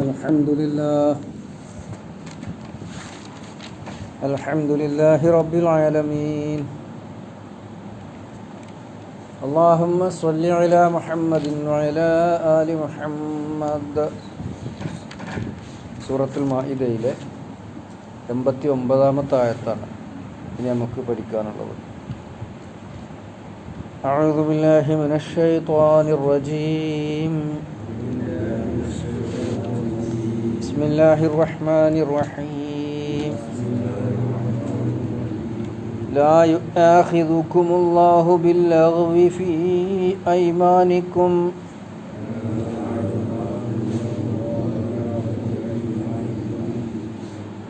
الحمد لله الحمد لله رب العالمين اللهم صل على محمد وعلى آل محمد സൂറത്തുൽ മാഇദയിലെ എൺപത്തി ഒമ്പതാമത്തെ ആയത്താണ് ഇനി നമുക്ക് പഠിക്കാനുള്ളത് أعوذ بالله من الشيطان الرجيم بسم الله الرحمن الرحيم لا يؤاخذكم الله باللغو في أيمانكم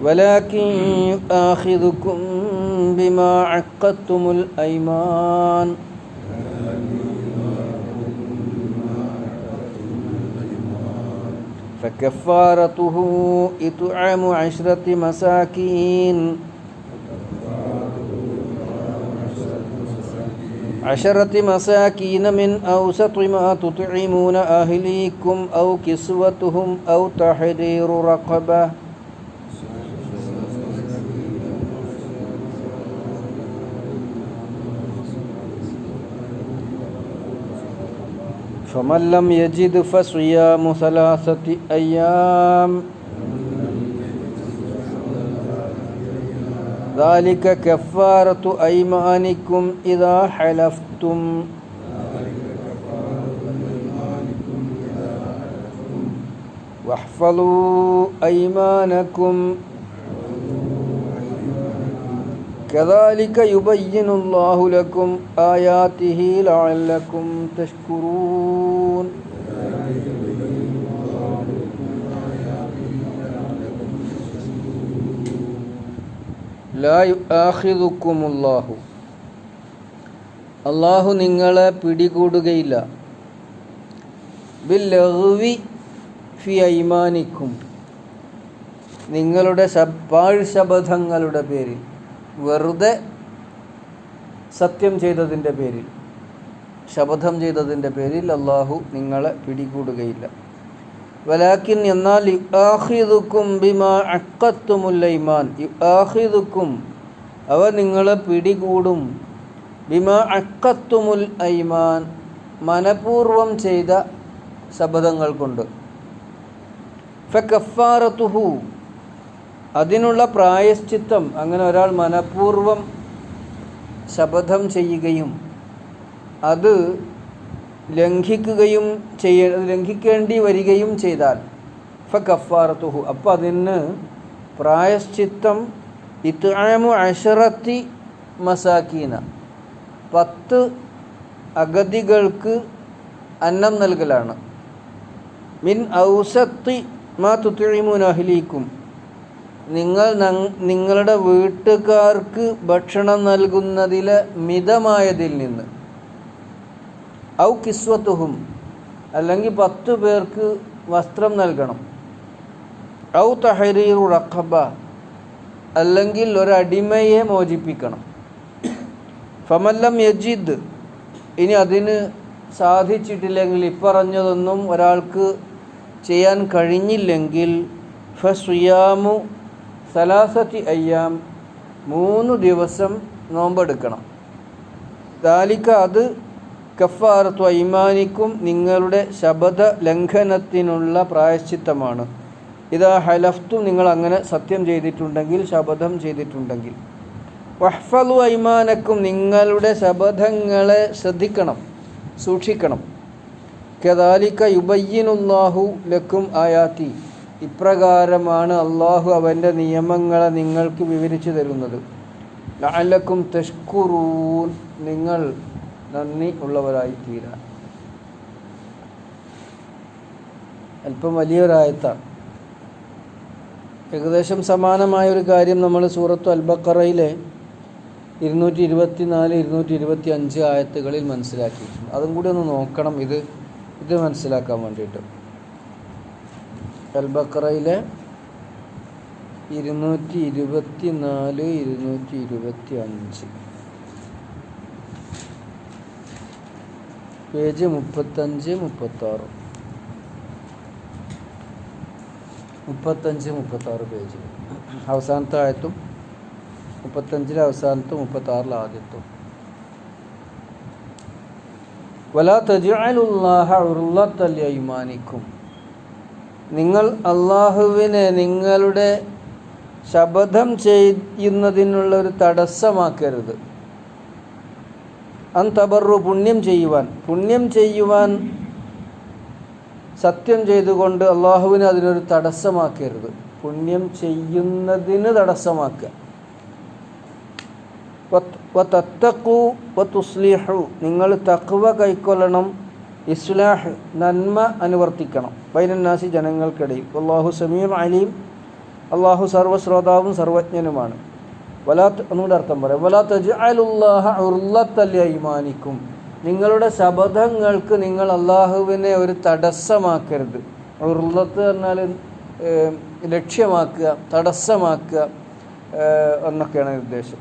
ولكن يؤاخذكم بما عقدتم الأيمان فكفارته إطعام عشرة مساكين. عشرة مساكين من أوسط ما تطعمون أهليكم أو كسوتهم أو تحرير رقبة. فمن لم يجد فصيام ثلاثة أيام ذلك كفارة أيمانكم إذا حلفتم. واحفظوا أيمانكم كذلك يبين الله لكم آياته لعلكم تشكرون لا يؤاخذكم الله അള്ളാഹു നിങ്ങളെ പിടികൂടുകയില്ല ബില്ലഹുവി ഫി ഐമാനിക്കും നിങ്ങളുടെ പാഴ് ശബദങ്ങളുടെ പേരിൽ വെറുതെ സത്യം ചെയ്തതിന്റെ പേരിൽ ശപഥം ചെയ്തതിന്റെ പേരിൽ അള്ളാഹു നിങ്ങളെ പിടികൂടുകയില്ല. വലാക്കിൻ എന്നാൽ യുആഹിദുക്കും ബിമാ അക്കത്തുമുല്ലൈമാൻ യുആഹിദുക്കും അവ നിങ്ങളെ പിടികൂടും. ബിമാ അക്കത്തുമുൽ ഐമാൻ മനപൂർവം ചെയ്ത ശപഥങ്ങൾ കൊണ്ട്. ഫക്കഫാറത്തുഹു അതിനുള്ള പ്രായശ്ചിത്തം അങ്ങനെ ഒരാൾ മനഃപൂർവം ശപഥം ചെയ്യുകയും അത് ലംഘിക്കുകയും ചെയ്യ ലംഘിക്കേണ്ടി വരികയും ചെയ്താൽ ഫ കഫാറത്തുഹു അപ്പോൾ അതിന് പ്രായശ്ചിത്തം ഇത്ആമു അഷറത്തി മസാക്കീന പത്ത് അഗതികൾക്ക് അന്നം നൽകലാണ്. മിൻ ഔസത്തി മാ തുത്തിഴിമുൻ അഹ്ലീക്കും നിങ്ങൾ നിങ്ങളുടെ വീട്ടുകാർക്ക് ഭക്ഷണം നൽകുന്നതിലെ മിതമായതിൽ നിന്ന്. ഔ കിസ്വത്തുഹും അല്ലെങ്കിൽ പത്ത് പേർക്ക് വസ്ത്രം നൽകണം. ഔ തഹരീറു റഖബ അല്ലെങ്കിൽ ഒരടിമയെ മോചിപ്പിക്കണം. ഫമല്ലം യജിദ് ഇനി അതിന് സാധിച്ചിട്ടില്ലെങ്കിൽ ഇപ്പറഞ്ഞതൊന്നും ഒരാൾക്ക് ചെയ്യാൻ കഴിഞ്ഞില്ലെങ്കിൽ ഫസുയാമു സലാസത്തി അയ്യാം. മൂന്ന് ദിവസം നോമ്പെടുക്കണം. ദാലിക്ക അത് കഫാറത്തു ഐമാനിക്കും നിങ്ങളുടെ ശബദ ലംഘനത്തിനുള്ള പ്രായശ്ചിത്തമാണ്. ഇതാ ഹലഫ്തു നിങ്ങൾ അങ്ങനെ സത്യം ചെയ്തിട്ടുണ്ടെങ്കിൽ ശബദം ചെയ്തിട്ടുണ്ടെങ്കിൽ. വഹ്ഫലു അയ്മാനക്കും നിങ്ങളുടെ ശബദങ്ങളെ ശ്രദ്ധിക്കണം സൂക്ഷിക്കണം. കദാലിക്ക യുബയ്യനുല്ലാഹു ലക്കും ആയാത്തി. ഇപ്രകാരമാണ് അള്ളാഹു അവന്റെ നിയമങ്ങളെ നിങ്ങൾക്ക് വിവരിച്ചു തരുന്നത്. ലാലക്കും തഷ്കുറൂൻ. നിങ്ങൾ നന്ദി ഉള്ളവരായി തീരാൻ അല്പം വലിയൊരായത്താണ് ഏകദേശം സമാനമായ ഒരു കാര്യം നമ്മൾ സൂറത്തു അൽബക്കറയിലെ ഇരുന്നൂറ്റി ഇരുപത്തി നാല് ഇരുന്നൂറ്റി ഇരുപത്തി അഞ്ച് ആയത്തുകളിൽ മനസ്സിലാക്കിയിട്ടുണ്ട്. അതും കൂടി ഒന്ന് നോക്കണം. ഇത് ഇത് മനസ്സിലാക്കാൻ വേണ്ടിയിട്ട്. അൽബക്കറയിലെ ഇരുന്നൂറ്റി ഇരുപത്തി നാല് ഇരുന്നൂറ്റി ഇരുപത്തി അഞ്ച് പേജ് മുപ്പത്തഞ്ച് മുപ്പത്താറ്. മുപ്പത്തഞ്ച് മുപ്പത്താറ് പേജ് അവസാനത്തെ ആയത്തും മുപ്പത്തഞ്ചിലെ അവസാനത്തും മുപ്പത്താറിലെ ആദ്യത്തും. വലാ തജഅലുല്ലാഹ ഉറുല്ലത്തൽ യൈമാനിക്കും നിങ്ങൾ അള്ളാഹുവിനെ നിങ്ങളുടെ ശപഥം ചെയ്യുന്നതിനുള്ള ഒരു തടസ്സമാക്കരുത്. അൻ തബറു പുണ്യം ചെയ്യുവാൻ. പുണ്യം ചെയ്യുവാൻ സത്യം ചെയ്തുകൊണ്ട് അള്ളാഹുവിനെ അതിനൊരു തടസ്സമാക്കരുത്. പുണ്യം ചെയ്യുന്നതിന് തടസ്സമാക്കുക. തത്തക്കു തുസ്ലിഹു. നിങ്ങൾ തക്വ കൈക്കൊള്ളണം ഇസ്ലാഹ് നന്മ അനുവർത്തിക്കണം. ബൈനന്നാസി ജനങ്ങൾക്കിടയിൽ. അള്ളാഹു സമീർ അലീം. അള്ളാഹു സർവശ്രോതാവും സർവജ്ഞനുമാണ്. വലാത്ത് ഒന്നുകൂടെ അർത്ഥം പറയാം. വലാ തജ്അലുല്ലാഹ ഉർലത്തൽ ഐമാനിക്കും നിങ്ങളുടെ ശബദങ്ങൾക്ക് നിങ്ങൾ അള്ളാഹുവിനെ ഒരു തടസ്സമാക്കരുത്. ഉർലത്ത് പറഞ്ഞാൽ ലക്ഷ്യമാക്കുക തടസ്സമാക്കുക എന്നൊക്കെയാണ് നിർദ്ദേശം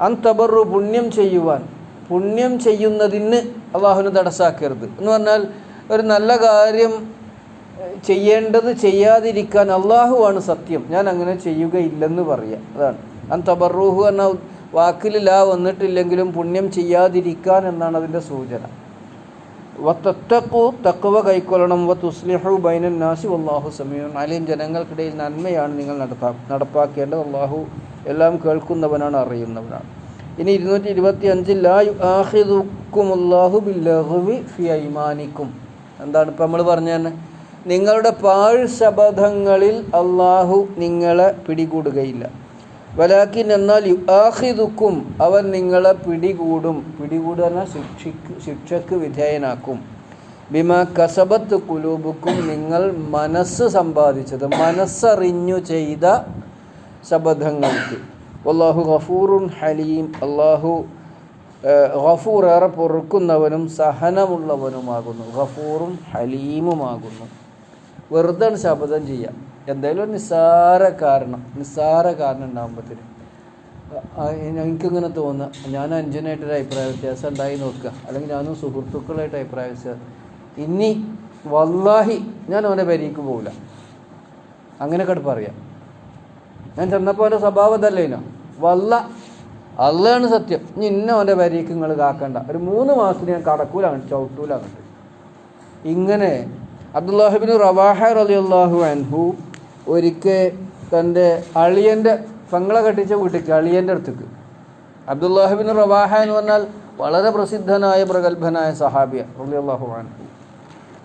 അൻ തബറു പുണ്യം ചെയ്യുവാൻ. പുണ്യം ചെയ്യുന്നതിന് അള്ളാഹുവിന് തടസ്സാക്കരുത്. എന്ന് പറഞ്ഞാൽ ഒരു നല്ല കാര്യം ചെയ്യേണ്ടത് ചെയ്യാതിരിക്കാൻ അള്ളാഹുവാണ് സത്യം. ഞാൻ അങ്ങനെ ചെയ്യുകയില്ലെന്ന് പറയാം. അതാണ്. അൻ തബറൂഹു എന്ന വാക്കിൽ ലാ വന്നിട്ടില്ലെങ്കിലും പുണ്യം ചെയ്യാതിരിക്കാൻ എന്നാണ് അതിന്റെ സൂചന. വത്തക്കു തക്കവ കൈക്കൊള്ളണം. വ തുസ്ലിഹു ബൈനൻ നാസി അള്ളാഹു സമീഉൻ അലീം. ജനങ്ങൾക്കിടയിൽ നന്മയാണ് നിങ്ങൾ നടപ്പാ നടപ്പാക്കേണ്ടത്. അള്ളാഹു എല്ലാം കേൾക്കുന്നവനാണ് അറിയുന്നവനാണ്. ഇനി ഇരുന്നൂറ്റി ഇരുപത്തി അഞ്ചിൽ ലാ യുആഖിദുക്കുമുല്ലാഹു ബില്ലഗ്വി ഫി ഐമാനിക്കും. എന്താണ് ഇപ്പം നമ്മൾ പറഞ്ഞു തന്നെ? നിങ്ങളുടെ പാഴ് ശപഥങ്ങളിൽ അള്ളാഹു നിങ്ങളെ പിടികൂടുകയില്ല. വലാക്കിൻ എന്നാൽ യുആഖിദുക്കും അവൻ നിങ്ങളെ പിടികൂടും. പിടികൂടുന്ന ശിക്ഷിക്ക് ശിക്ഷക്ക് വിധേയനാക്കും. ബിമ കസബത്ത് കുലൂബുക്കും നിങ്ങൾ മനസ്സ് സമ്പാദിച്ചത് മനസ്സറിഞ്ഞു ചെയ്ത ശബദങ്ങൾക്ക് അള്ളാഹു ഗഫൂറുൻ ഹലീം. അള്ളാഹു ഗഫൂർ ഏറെ പൊറുക്കുന്നവനും സഹനമുള്ളവനുമാകുന്നു. ഗഫൂറും ഹലീമുമാകുന്നു. വെറുതെ ശബ്ദം ചെയ്യാം. എന്തായാലും ഒരു നിസ്സാര കാരണം നിസ്സാര കാരണം ഉണ്ടാകുമ്പോഴത്തേന് എനിക്കിങ്ങനെ തോന്നുക ഞാൻ അഞ്ചനായിട്ടൊരു അഭിപ്രായ വ്യത്യാസം ഉണ്ടായി നോക്കുക. അല്ലെങ്കിൽ ഞാനും സുഹൃത്തുക്കളായിട്ട് അഭിപ്രായ വ്യത്യാസം. ഇനി വല്ലാഹി ഞാൻ അവനെ പരിക്ക് പോകില്ല അങ്ങനെ പറയാം. ഞാൻ ചെന്നപ്പോൾ അവന്റെ സ്വഭാവം ഇതല്ലേനോ വല്ല അള്ളയാണ് സത്യം. ഇനി ഇന്ന അവന്റെ പരിക്ക് നിങ്ങൾ കാക്കണ്ട ഒരു മൂന്ന് മാസത്തിന് ഞാൻ കടക്കൂല ചവിട്ടൂലാണ് ഇങ്ങനെ അബ്ദുല്ലാഹിബിൻ റവാഹ അള്ളാഹു അൻഹു ഒരിക്കൽ തന്റെ അളിയന്റെ പെങ്ങളെ കെട്ടിച്ച വീട്ടിലേക്ക് അളിയന്റെ അടുത്തേക്ക്. അബ്ദുല്ലാഹിബിൻ റവാഹ എന്ന് പറഞ്ഞാൽ വളരെ പ്രസിദ്ധനായ പ്രഗത്ഭനായ സഹാബിയ റലിയല്ലാഹു അൻഹു.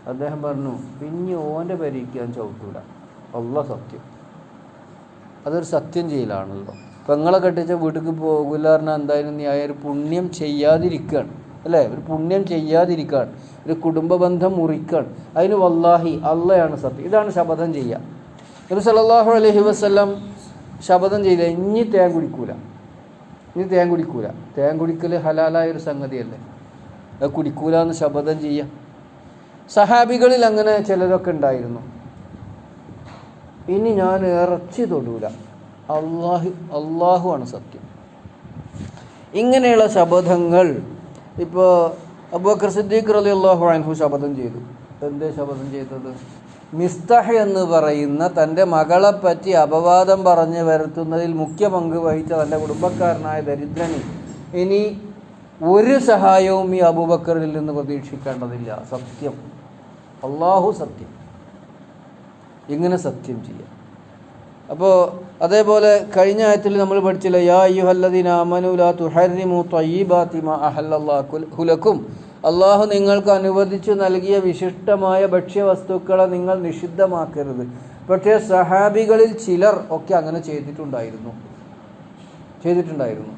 അദ്ദേഹം പറഞ്ഞു പിന്നെ ഓന്റെ പരിക്കാൻ ചവിട്ടൂല. ഉള്ള സത്യം. അതൊരു സത്യം ചെയ്യലാണല്ലോ പെങ്ങളെ കെട്ടിച്ച വീട്ടിലേക്ക് പോകില്ല പറഞ്ഞാൽ എന്തായാലും നീ ആയൊരു പുണ്യം ചെയ്യാതിരിക്കുകയാണ് അല്ലേ? ഒരു പുണ്യം ചെയ്യാതിരിക്കുകയാണ് ഒരു കുടുംബ ബന്ധം മുറിക്കുകയാണ് അതിന് വല്ലാഹി അള്ളയാണ് സത്യം. ഇതാണ് ശപഥം ചെയ്യുക നബി സല്ലല്ലാഹു അലൈഹി വസല്ലം ശപഥം ചെയ്ത ഇനി തേൻ കുടിക്കൂല. ഇനി തേൻ കുടിക്കൂല. തേൻ കുടിക്കൽ ഹലാലായ ഒരു സംഗതിയല്ലേ? അത് കുടിക്കൂല എന്ന് ശപഥം ചെയ്യുക സഹാബികളിൽ അങ്ങനെ ചിലരൊക്കെ ഉണ്ടായിരുന്നു. ഇനി ഞാൻ ഇറച്ചി തൊടൂല. അള്ളാഹു അള്ളാഹുവാണ് സത്യം. ഇങ്ങനെയുള്ള ശബദങ്ങൾ ഇപ്പോൾ അബൂബക്കർ സിദ്ദീഖ് അലി അള്ളാഹു അൻഹു ശപഥം ചെയ്തു. എന്തേ ശപഥം ചെയ്തത്? മിസ്തഹ എന്ന് പറയുന്ന തന്റെ മകളെ പറ്റി അപവാദം പറഞ്ഞ് വരുത്തുന്നതിൽ മുഖ്യ പങ്ക് വഹിച്ച തന്റെ കുടുംബക്കാരനായ ദരിദ്രന് ഇനി ഒരു സഹായവും ഈ അബൂബക്കറിൽ നിന്ന് പ്രതീക്ഷിക്കേണ്ടതില്ല. സത്യം. അള്ളാഹു സത്യം. ഇങ്ങനെ സത്യം ചെയ്യാം. അപ്പോൾ അതേപോലെ കഴിഞ്ഞ ആയത്തിൽ നമ്മൾ പഠിച്ചില്ല യാ ഹുലക്കും. അള്ളാഹു നിങ്ങൾക്ക് അനുവദിച്ചു നൽകിയ വിശിഷ്ടമായ ഭക്ഷ്യവസ്തുക്കളെ നിങ്ങൾ നിഷിദ്ധമാക്കരുത്. പക്ഷേ സഹാബികളിൽ ചിലർ ഒക്കെ അങ്ങനെ ചെയ്തിട്ടുണ്ടായിരുന്നു. ചെയ്തിട്ടുണ്ടായിരുന്നു.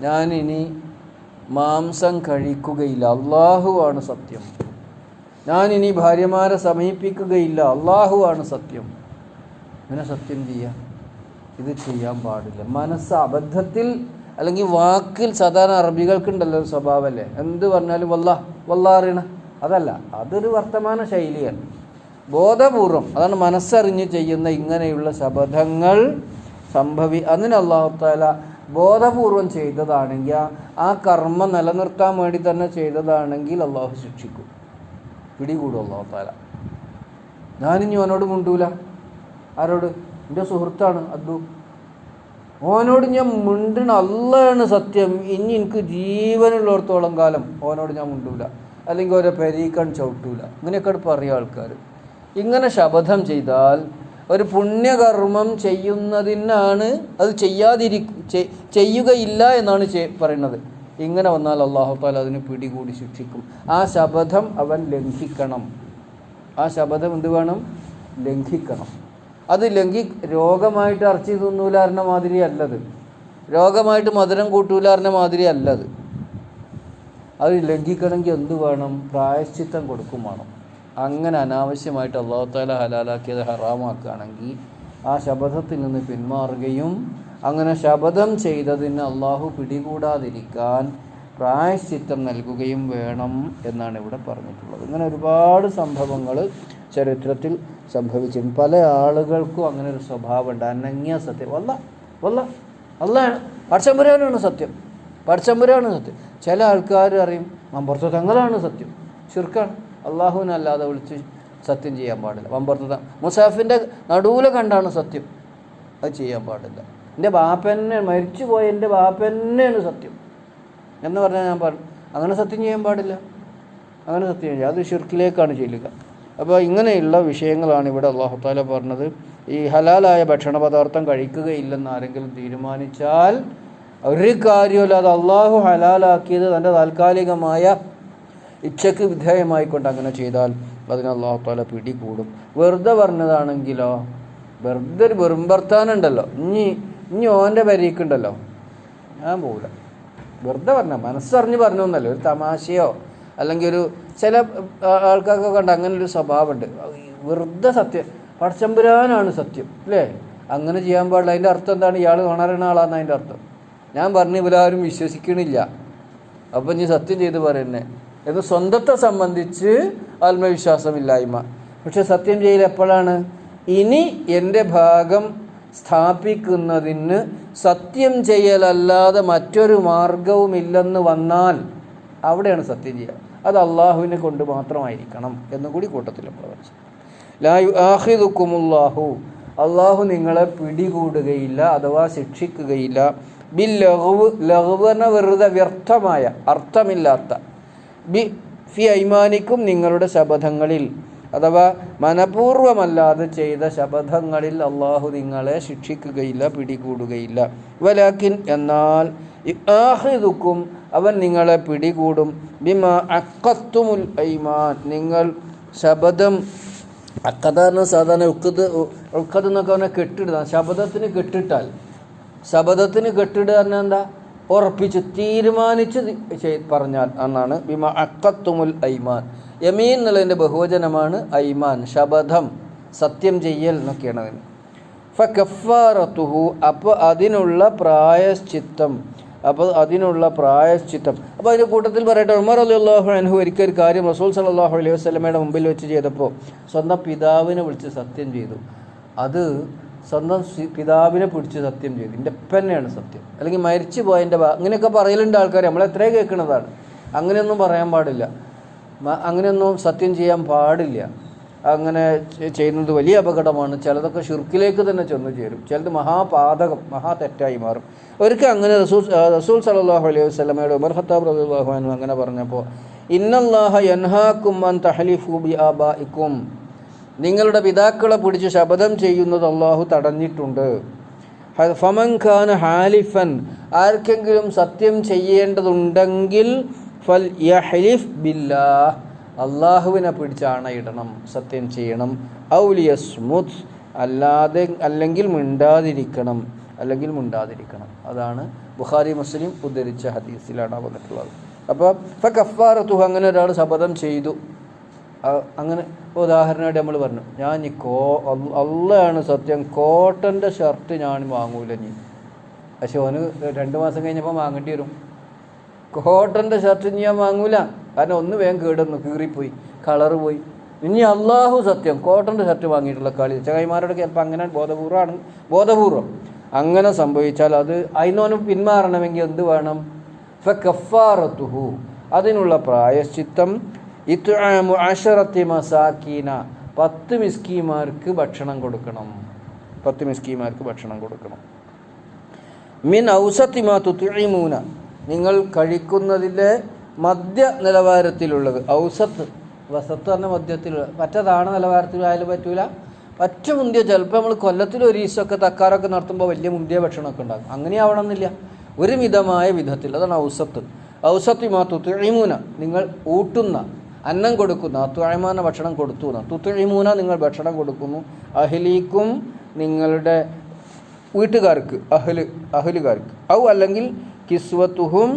ഞാനിനി മാംസം കഴിക്കുകയില്ല. അള്ളാഹുവാണ് സത്യം. ഞാനിനി ഭാര്യമാരെ സമീപിക്കുകയില്ല. അള്ളാഹുവാണ് സത്യം. ഇങ്ങനെ സത്യം ചെയ്യാം. ഇത് ചെയ്യാൻ പാടില്ല. മനസ്സ് അബദ്ധത്തിൽ അല്ലെങ്കിൽ വാക്കിൽ സാധാരണ അറബികൾക്കുണ്ടല്ലോ ഒരു സ്വഭാവമല്ലേ? എന്ത് പറഞ്ഞാലും വല്ല വല്ല അറിയണ അതല്ല അതൊരു വർത്തമാന ശൈലിയാണ്. ബോധപൂർവം അതാണ് മനസ്സറിഞ്ഞ് ചെയ്യുന്ന ഇങ്ങനെയുള്ള ശബദങ്ങൾ സംഭവി അതിന് അള്ളാഹുത്താല ബോധപൂർവം ചെയ്തതാണെങ്കിൽ ആ കർമ്മം നിലനിർത്താൻ വേണ്ടി തന്നെ ചെയ്തതാണെങ്കിൽ അള്ളാഹു ശിക്ഷിക്കും. പിടികൂടും അള്ളാഹുത്താല ഞാനിനി ഓനോട് മുണ്ടൂല. ആരോട്? എന്റെ സുഹൃത്താണ് അബ്ദു. ഓനോട് ഞാൻ മിണ്ടണ അല്ലാണ് സത്യം. ഇനി എനിക്ക് ജീവനുള്ളിടത്തോളം കാലം ഓനോട് ഞാൻ മിണ്ടൂല. അല്ലെങ്കിൽ ഓരോ പെരീക്കൺ ചവിട്ടൂല. ഇങ്ങനെയൊക്കെ പറയുക ആൾക്കാർ ഇങ്ങനെ ശപഥം ചെയ്താൽ ഒരു പുണ്യകർമ്മം ചെയ്യുന്നതിനാണ് അത് ചെയ്യാതിരി ചെയ്യുകയില്ല എന്നാണ് പറയുന്നത്. ഇങ്ങനെ വന്നാൽ അള്ളാഹു താല അതിന് പിടികൂടി ശിക്ഷിക്കും. ആ ശപഥം അവൻ ലംഘിക്കണം. ആ ശപഥം എന്ത് വേണം? ലംഘിക്കണം. അത് ലംഘി രോഗമായിട്ട് ഇറച്ചി തിന്നൂലാറിന മാതിരി അല്ലത്. രോഗമായിട്ട് മധുരം കൂട്ടൂലാറിന മാതിരി അല്ലത്. അത് ലംഘിക്കണമെങ്കിൽ എന്ത് വേണം? പ്രായശ്ചിത്തം കൊടുക്കും വേണം. അങ്ങനെ അനാവശ്യമായിട്ട് അള്ളാഹു താല ഹലാലാക്കിയത് ഹറാമാക്കുകയാണെങ്കിൽ ആ ശപഥത്തിൽ നിന്ന് പിന്മാറുകയും അങ്ങനെ ശപഥം ചെയ്തതിന് അള്ളാഹു പിടികൂടാതിരിക്കാൻ പ്രായശ്ചിത്തം നൽകുകയും വേണം എന്നാണ് ഇവിടെ പറഞ്ഞിട്ടുള്ളത്. ഇങ്ങനെ ഒരുപാട് സംഭവങ്ങൾ ചരിത്രത്തിൽ സംഭവിച്ചിട്ടുണ്ട്. പല ആളുകൾക്കും അങ്ങനെ ഒരു സ്വഭാവമുണ്ട്. അനങ്ങിയ സത്യം. വല്ല വല്ല അല്ലാണ് പടച്ചമ്പുരാനാണ് സത്യം. പടച്ചമ്പുരാണ് സത്യം. ചില ആൾക്കാർ അറിയും മമ്പുറത്ത് തങ്ങളാണ് സത്യം. ചുരുക്കാണ് അള്ളാഹുവിനല്ലാതെ വിളിച്ച് സത്യം ചെയ്യാൻ പാടില്ല. മമ്പുറത്ത് മുസാഫിന്റെ നടുവിലെ കണ്ടാണ് സത്യം. അത് ചെയ്യാൻ പാടില്ല. എന്റെ ബാപ്പന്നെ മരിച്ചു പോയ എന്റെ ബാപ്പന്നെയാണ് സത്യം. എന്ന് പറഞ്ഞാൽ ഞാൻ പറഞ്ഞു അങ്ങനെ സത്യം ചെയ്യാൻ പാടില്ല. അങ്ങനെ സത്യം ചെയ്യാം അത് ഷിർക്കിലേക്കാണ് ചെല്ലുക. അപ്പോൾ ഇങ്ങനെയുള്ള വിഷയങ്ങളാണ് ഇവിടെ അള്ളാഹു താല പറഞ്ഞത്. ഈ ഹലാലായ ഭക്ഷണ പദാർത്ഥം കഴിക്കുകയില്ലെന്ന് ആരെങ്കിലും തീരുമാനിച്ചാൽ ഒരു കാര്യമില്ല അത് അള്ളാഹു ഹലാലാക്കിയത് തന്റെ താൽക്കാലികമായ ഇച്ഛക്ക് വിധേയമായിക്കൊണ്ട് അങ്ങനെ ചെയ്താൽ അതിന് അള്ളാഹു താല പിടികൂടും. വെറുതെ പറഞ്ഞതാണെങ്കിലോ വെറുതെ ഒരു വെറും ഭർത്താനുണ്ടല്ലോ ഇനി ഇനി ഓന്റെ പരീക്കുണ്ടല്ലോ ഞാൻ പോകില്ല വെറുതെ പറഞ്ഞ മനസ്സറിഞ്ഞ് പറഞ്ഞൊന്നല്ല ഒരു തമാശയോ അല്ലെങ്കിൽ ഒരു ചില ആൾക്കാർക്കൊക്കെ ഉണ്ട് അങ്ങനെ ഒരു സ്വഭാവമുണ്ട്. വെറുതെ സത്യം. പടച്ചമ്പുരാനാണ് സത്യം അല്ലേ? അങ്ങനെ ചെയ്യാൻ പാടില്ല. അതിന്റെ അർത്ഥം എന്താണ്? ഇയാൾ ഉണരുന്ന ആളാന്ന് അതിന്റെ അർത്ഥം. ഞാൻ പറഞ്ഞു ഇവരാരും വിശ്വസിക്കണില്ല. അപ്പം നീ സത്യം ചെയ്ത് പറയുന്നേ. എന്ന് സ്വന്തത്തെ സംബന്ധിച്ച് ആത്മവിശ്വാസമില്ലായ്മ. പക്ഷെ സത്യം ചെയ്യൽ എപ്പോഴാണ്? ഇനി എന്റെ ഭാഗം സ്ഥാപിക്കുന്നതിന് സത്യം ചെയ്യലല്ലാതെ മറ്റൊരു മാർഗവുമില്ലെന്ന് വന്നാൽ അവിടെയാണ് സത്യം ചെയ്യുക. അത് അള്ളാഹുവിനെ കൊണ്ട് മാത്രമായിരിക്കണം എന്നും കൂടി കൂട്ടത്തിൽ പ്രവചിച്ചു ലായു ആഹിദുക്കുമുല്ലാഹു അള്ളാഹു നിങ്ങളെ പിടികൂടുകയില്ല അഥവാ ശിക്ഷിക്കുകയില്ല. ബി ലഹുവ് ലഹുവന വെറുതെ വ്യർത്ഥമായ അർത്ഥമില്ലാത്ത. ബി ഫി ഐമാനിക്കും നിങ്ങളുടെ ശപഥങ്ങളിൽ. അഥവാ മനപൂർവമല്ലാതെ ചെയ്ത ശപഥങ്ങളിൽ അള്ളാഹു നിങ്ങളെ ശിക്ഷിക്കുകയില്ല പിടികൂടുകയില്ല. വലാക്കിൻ എന്നാൽ ആഹിദുക്കും അവൻ നിങ്ങളെ പിടികൂടും. ബിമ അക്കത്തുമുൽ ഐമാൻ. നിങ്ങൾ ശപഥം അക്കഥാരണ സാധാരണ ഉക്കത് ഉക്കത് എന്നൊക്കെ അവനെ കെട്ടിടുക ശബദത്തിന് കെട്ടിട്ടാൽ. ശബദത്തിന് കെട്ടിടുക പറഞ്ഞാൽ എന്താ? ഉറപ്പിച്ച് തീരുമാനിച്ച് പറഞ്ഞാൽ എന്നാണ്. ബിമ അക്കത്തുമുൽ ഐമാൻ. യമീൻ എന്നുള്ളതിന്റെ ബഹുവചനമാണ് ഐമാൻ ശബദം സത്യം ചെയ്യൽ എന്നൊക്കെയാണ് അതിന്. ഫക്കഫാറത്തുഹു അപ്പോൾ അതിനുള്ള പ്രായശ്ചിത്തം അപ്പോൾ അതിനുള്ള പ്രായശ്ചിത്തം. അപ്പോൾ അതിന്റെ കൂട്ടത്തിൽ പറയട്ടെ ഉമർ അലി അള്ളാഹു അനഹു ഒരിക്കൽ ഒരു കാര്യം റസൂൽ സലാഹു അലൈഹി വസ്ലമയുടെ മുമ്പിൽ വെച്ച് ചെയ്തപ്പോൾ സ്വന്തം പിതാവിനെ വിളിച്ച് സത്യം ചെയ്തു. അത് സ്വന്തം പിതാവിനെ പിടിച്ച് സത്യം ചെയ്തു. എന്റെ തന്നെയാണ് സത്യം. അല്ലെങ്കിൽ മരിച്ചു പോയതിന്റെ അങ്ങനെയൊക്കെ പറയലുണ്ട് ആൾക്കാർ നമ്മൾ എത്രയോ കേൾക്കുന്നതാണ്. അങ്ങനെയൊന്നും പറയാൻ പാടില്ല. അങ്ങനെയൊന്നും സത്യം ചെയ്യാൻ പാടില്ല. അങ്ങനെ ചെയ്യുന്നത് വലിയ അപകടമാണ്. ചിലതൊക്കെ ഷിർക്കിലേക്ക് തന്നെ ചെന്ന് ചേരും. ചിലത് മഹാപാതകം മഹാ തെറ്റായി മാറും. ഒരിക്കൽ അങ്ങനെ റസൂൽ റസൂൽ സലാഹു അലൈഹി വസ്ലമയുടെ ഉമർ ഖത്താബ് അനു അങ്ങനെ പറഞ്ഞപ്പോൾ ഇന്നല്ലാഹ യൻഹാക്കുമ്മൻ തഹലിഫു ബി നിങ്ങളുടെ പിതാക്കളെ പിടിച്ച് ശപഥം ചെയ്യുന്നത് അള്ളാഹു തടഞ്ഞിട്ടുണ്ട്. ഫമൻ ഖാൻ ഹാലിഫൻ. ആർക്കെങ്കിലും സത്യം ചെയ്യേണ്ടതുണ്ടെങ്കിൽ ഫൽ ബില്ലാഹ്. അള്ളാഹുവിനെ പിടിച്ചാണ് ഇടണം സത്യം ചെയ്യണം. ഔലിയസ്മുത് അല്ലാതെ അല്ലെങ്കിൽ മിണ്ടാതിരിക്കണം അല്ലെങ്കിൽ മിണ്ടാതിരിക്കണം. അതാണ് ബുഖാരി മുസ്ലിം ഉദ്ധരിച്ച ഹദീസിലാണ് വന്നിട്ടുള്ളത്. അപ്പോൾ ഇപ്പം കഫാറത്തുഹ അങ്ങനെ ഒരാൾ ശപഥം ചെയ്തു. അങ്ങനെ ഉദാഹരണമായിട്ട് നമ്മൾ പറഞ്ഞു ഞാൻ ഈ കോ അള്ളയാണ് സത്യം കോട്ടന്റെ ഷർട്ട് ഞാൻ വാങ്ങൂല ഇനി. പക്ഷെ ഓന് രണ്ട് മാസം കഴിഞ്ഞപ്പോൾ വാങ്ങേണ്ടി വരും. കോട്ടന്റെ ഷർട്ട് ഞാൻ വാങ്ങൂല. കാരണം ഒന്ന് വേഗം കേടുന്നു കീറിപ്പോയി കളറ് പോയി. ഇനി അള്ളാഹു സത്യം കോട്ടന്റെ ഷർട്ട് വാങ്ങിയിട്ടുള്ള കളി. ചകൈമാരുടെ ചിലപ്പോൾ അങ്ങനെ ബോധപൂർവമാണ് ബോധപൂർവം. അങ്ങനെ സംഭവിച്ചാൽ അത് അതിനോന് പിന്മാറണമെങ്കിൽ എന്ത് വേണം? ഫക്കഫാറത്തുഹു അതിനുള്ള പ്രായശ്ചിത്തം. ഇത്ആമു മസാക്കീന പത്ത് മിസ്കിമാർക്ക് ഭക്ഷണം കൊടുക്കണം. പത്ത് മിസ്കിമാർക്ക് ഭക്ഷണം കൊടുക്കണം. മിൻ ഔസത്തിമാ തുത്തിമൂന നിങ്ങൾ കഴിക്കുന്നതിന്റെ മധ്യ നിലവാരത്തിലുള്ളത്. ഔസത്ത് വസത്ത് പറഞ്ഞ മധ്യത്തിലുള്ള മറ്റതാണ് നിലവാരത്തിലായാലും പറ്റൂല. ഒറ്റ മുന്തിയ ചിലപ്പോൾ നമ്മൾ കൊല്ലത്തിൽ ഒരു ഈസൊക്കെ തക്കാറൊക്കെ നടത്തുമ്പോൾ വലിയ മുന്തിയ ഭക്ഷണമൊക്കെ ഉണ്ടാകും അങ്ങനെ ആവണമെന്നില്ല ഒരു മിതമായ വിധത്തിൽ അതാണ് ഔസത്ത്. ഔസത്തിമാ തുത്തുഴിമൂന നിങ്ങൾ ഊട്ടുന്ന അന്നം കൊടുക്കുന്ന തുഴമാന ഭക്ഷണം കൊടുത്തു എന്നാണ്. തുത്തുഴിമൂന നിങ്ങൾ ഭക്ഷണം കൊടുക്കുന്നു. അഹ്ലീക്കും നിങ്ങളുടെ വീട്ടുകാർക്ക് അഹൽ അഹലുകാർക്ക്. ഔ അല്ലെങ്കിൽ കിസ്വത്തുഹും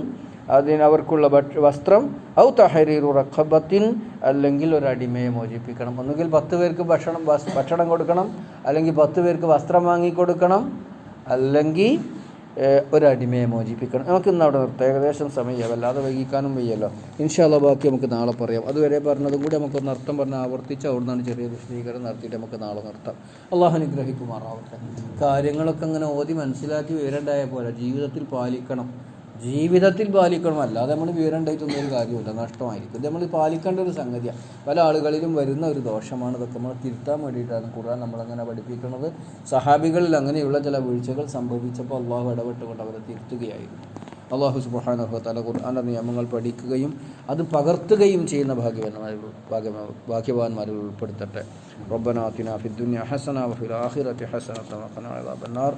അതിന് അവർക്കുള്ള വസ്ത്രം ഔ തഹരീറു റഖബത്തിൻ അല്ലെങ്കിൽ ഒരു അടിമയെ മോചിപ്പിക്കണം. ഒന്നുകിൽ പത്ത് പേർക്ക് ഭക്ഷണം ഭക്ഷണം കൊടുക്കണം അല്ലെങ്കിൽ പത്ത് പേർക്ക് വസ്ത്രം വാങ്ങിക്കൊടുക്കണം അല്ലെങ്കിൽ ഏഹ്, ഒരു അടിമയെ മോചിപ്പിക്കണം. നമുക്ക് ഇന്ന് അവിടെ നിർത്താം. ഏകദേശം സമയം വല്ലാതെ വൈകിക്കാനും വയ്യല്ലോ. ഇൻഷാല്ല ബാക്കി നമുക്ക് നാളെ പറയാം. അതുവരെ പറഞ്ഞതും കൂടി നമുക്കൊന്ന് അർത്ഥം പറഞ്ഞ് ആവർത്തിച്ച് അവിടുന്നാണ് ചെറിയ വിശദീകരണം നടത്തിയിട്ട് നമുക്ക് നാളെ നിർത്താം. അള്ളാഹു അനുഗ്രഹിക്കുമാറാവട്ടെ. കാര്യങ്ങളൊക്കെ അങ്ങനെ ഓതി മനസ്സിലാക്കി വിവരണ്ടായ പോലെ ജീവിതത്തിൽ പാലിക്കണം. ജീവിതത്തിൽ പാലിക്കണം. അല്ലാതെ നമ്മൾ വിവരം ഉണ്ടായിട്ടൊന്നും ഒരു കാര്യമില്ല നഷ്ടമായിരിക്കും. നമ്മൾ പാലിക്കേണ്ട ഒരു സംഗതിയാണ് പല ആളുകളിലും വരുന്ന ഒരു ദോഷമാണ് ഇതൊക്കെ. നമ്മൾ തിരുത്താൻ വേണ്ടിയിട്ടാണ് ഖുർആൻ നമ്മളങ്ങനെ പഠിപ്പിക്കുന്നത്. സഹാബികളിൽ അങ്ങനെയുള്ള ചില വീഴ്ചകൾ സംഭവിച്ചപ്പോൾ അള്ളാഹു ഇടപെട്ടുകൊണ്ട് അവരെ തിരുത്തുകയായിരുന്നു. അള്ളാഹു സുബാന ഖുർആാന്റെ നിയമങ്ങൾ പഠിക്കുകയും അത് പകർത്തുകയും ചെയ്യുന്ന ഭാഗ്യവാന്മാരിൽ ഭാഗ്യ ഭാഗ്യവാന്മാരിൽ ഉൾപ്പെടുത്തട്ടെ. റബ്ബനാത്തിന ഫിദ്ദുനിയ ഹസന വഫിൽ ആഖിറത്തി ഹസന വഖന അദാബന്നാർ